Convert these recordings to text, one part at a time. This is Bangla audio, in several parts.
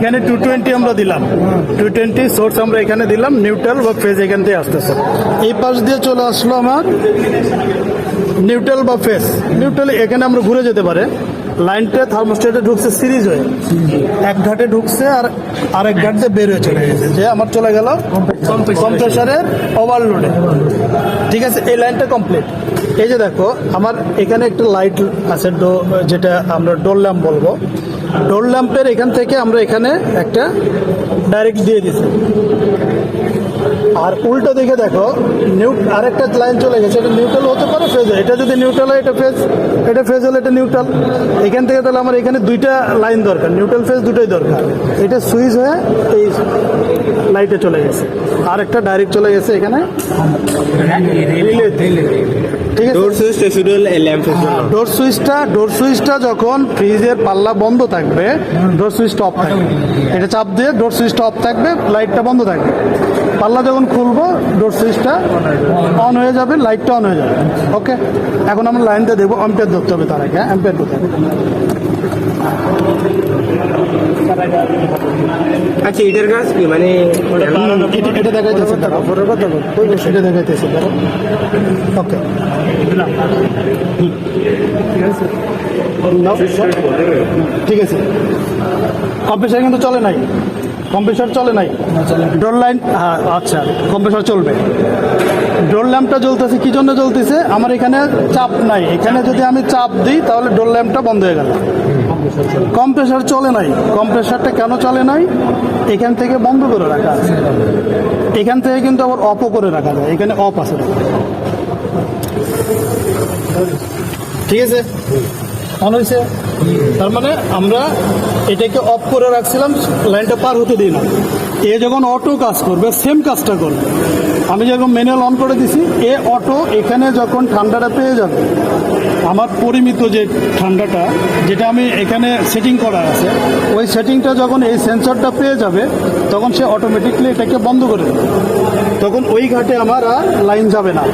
এখানে টু টোয়েন্টি আমরা দিলাম। টু টোয়েন্টি সোর্স আমরা এখানে দিলাম নিউট্রাল বা ফেজ এখান থেকে আসতেছে। এই পাশ দিয়ে চলে আসলো আমার নিউট্রাল বা ফেস নিউট্রাল এখানে আমরা ঘুরে যেতে পারে। লাইনটা থার্মোস্টেটে ঢুকছে সিরিজ হয়ে। এক ঘাটে ঢুকছে আর আরেক ঘাট দিয়ে বের হয়ে চলে গেছে। যে আমার চলে গেল কম্প্রেসারের ওভারলোডে ঠিক আছে এই লাইনটা কমপ্লিট এই যে দেখো আমার এখানে একটা লাইট আছে ডো যেটা আমরা ডোর ল্যাম্প বলব। ডোর ল্যাম্পের এখান থেকে আমরা এখানে একটা ডাইরেক্ট দিয়ে দিছি। আর উল্টো দিকে দেখো নিউ আরেকটা লাইন চলে গেছে এটা নিউট্রাল হতে পারে ফেজ এটা যদি নিউট্রাল হয় এটা ফেজ এটা ফেজ হলে এটা নিউট্রাল এখান থেকে তাহলে আমার এখানে দুইটা লাইন দরকার নিউট্রাল ফেজ দুটোই দরকার। এটা সুইচ হয়ে এই লাইটে চলে গেছে। আর একটা ডাইরেক্ট চলে গেছে এখানে। ঠিক আছে? ডোর শুধু সুইচটা ডোর সুইচটা যখন ফ্রিজের পাল্লা বন্ধ থাকবে ডোর সুইচটা অফ থাকবে। এটা চাপ দিয়ে ডোর সুইচটা অফ থাকবে লাইটটা বন্ধ থাকবে। পাল্লা যখন খুলবো ডোর সুইচটা অন হয়ে যাবে লাইটটা অন হয়ে যাবে। ওকে এখন আমরা লাইনটা দেখব অ্যাম্পের ধরতে হবে তার আগে অ্যাম্পের কোথায় আচ্ছা এটার কাজ কি? মানে এটা- দেখাইতেছে এটা দেখাইতেছে ওকে। ঠিক আছে। কম্প্রেসার কিন্তু চলে নাই। কম্প্রেসার চলে নাই। Door line? হ্যাঁ আচ্ছা। কম্প্রেসার চলবে। ডোর ল্যাম্পটা জ্বলতেছে। কি জন্য জ্বলতেছে? আমার এখানে চাপ নাই। এখানে যদি আমি চাপ দিই তাহলে ডোর ল্যাম্পটা বন্ধ হয়ে গেল। কম্প্রেসার চলে। নাই। কম্প্রেসারটা কেন চলে নাই? এখান থেকে বন্ধ করে রাখা আছে। এখান থেকে কিন্তু আবার অফও করে রাখা যায়। এখানে অফ আছে। ঠিক আছে? অন হয়েছে। তার মানে আমরা এটাকে অফ করে রাখছিলাম লাইনটা পার হতে দিই না। এ যখন অটো কাজ করবে সেম কাজটা করবে। আমি যখন ম্যানুয়াল অন করে দিছি এ অটো এখানে যখন ঠান্ডাটা পেয়ে যাবে আমার পরিমিত যে ঠান্ডাটা যেটা আমি এখানে সেটিং করা আছে ওই সেটিংটা যখন এই সেন্সরটা পেয়ে যাবে তখন সে অটোমেটিকলি এটাকে বন্ধ করে দেবে। তখন ওই ঘাটে আমার আর লাইন যাবে না।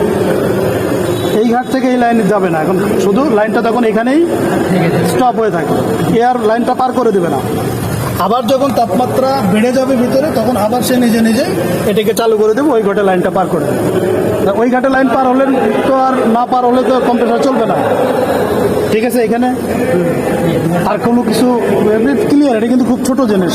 এই ঘাট থেকে এই লাইনে যাবে না। এখন শুধু লাইনটা তখন এখানেই স্টপ হয়ে থাকে এ আর লাইনটা পার করে দেবে না। আবার যখন তাপমাত্রা বেড়ে যাবে ভিতরে, তখন আবার সে নিজে নিজে এটাকে চালু করে দেবে, ওই ঘাটে লাইনটা পার করে দেবে। ওই ঘাটে লাইন পার হলে তো আর না পার হলে তো কম্পিউটার চলবে না। ঠিক আছে, এখানে আর কোনো কিছু ক্লিয়ার এটা কিন্তু খুব ছোট জিনিস।